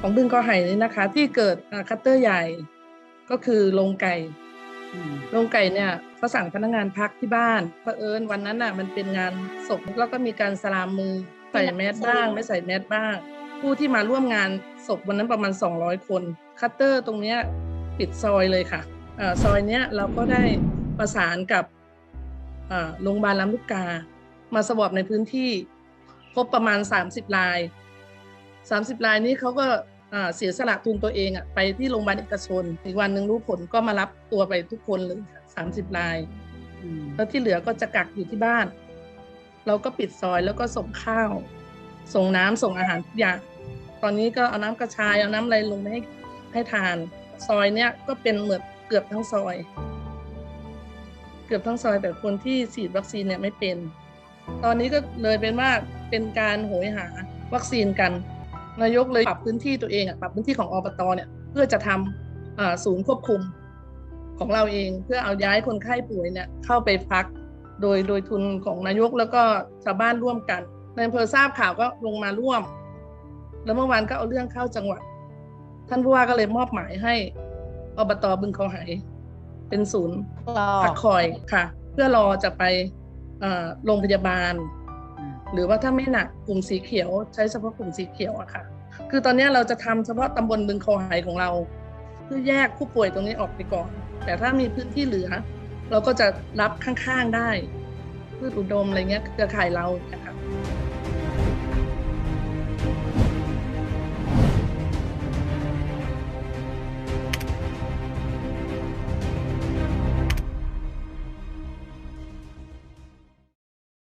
ของบึงกอไห่นี่นะคะ ที่เกิดอ่าคัตเตอร์ใหญ่ก็คือโรงไก่อืมโรงไก่เนี่ยเขาสั่งพนักงานพักที่บ้านเผอิญวันนั้นน่ะมันเป็นงานศพแล้วก็มีการสลามมือใส่แมสบ้าง ไม่ใส่แมสบ้าง ผู้ที่มาร่วมงานศพวันนั้นประมาณ 200 คน คัตเตอร์ตรงเนี้ยปิดซอยเลยค่ะเอ่อซอยเนี้ยเราก็ได้ประสานกับเอ่อโรงพยาบาลลำลูกกา มาสวอปในพื้นที่ พบประมาณ 30ราย 30รายนี้เขาก็อ่าเสียสละทุนตัวเองอะไปที่โรงพยาบาลเอกชน อีกวันหนึ่งรู้ผลก็มารับตัวไปทุกคนเลยค่ะ30รายอืมแล้วที่เหลือก็จะกักอยู่ที่บ้าน เราก็ปิดซอยแล้วก็ส่งข้าว ส่งน้ำส่งอาหารทุกอย่าง ตอนนี้ก็เอาน้ำกระชายเอาน้ำอะไรลงไปให้ให้ทาน ซอยเนี้ยก็เป็นเหมือนเกือบทั้งซอย เกือบทั้งซอยแต่คนที่ฉีดวัคซีนเนี่ยไม่เป็น ตอนนี้ก็เลยเป็นว่าเป็นการโหยหาวัคซีนกัน นายกเลยปรับพื้นที่ตัวเองอะปรับพื้นที่ของอบตเนี่ยเพื่อจะทำอ่าศูนย์ควบคุมของเราเอง เพื่อเอาย้ายคนไข้ป่วยเนี่ยเข้าไปพักโดยโดยทุนของนายกแล้วก็ชาวบ้านร่วมกันในอำเภอทราบข่าวก็ลงมาร่วม แล้วเมื่อวานก็เอาเรื่องเข้าจังหวัด ท่านผู้ว่าก็เลยมอบหมายให้อบตบึงเขาหาย เป็นศูนย์รอพักคอยค่ะ เพื่อรอจะไปเอ่อโรงพยาบาลอืม หรือว่าถ้าไม่หนักกลุ่มสีเขียว ใช้เฉพาะกลุ่มสีเขียวอะค่ะ คือตอนนี้เราจะทำเฉพาะตำบลบึงคอหายของเรา เพื่อแยกผู้ป่วยตรงนี้ออกไปก่อน แต่ถ้ามีพื้นที่เหลือ เราก็จะรับข้างๆได้พืชอุดมอะไรเงี้ยเครือข่ายเรานะคะ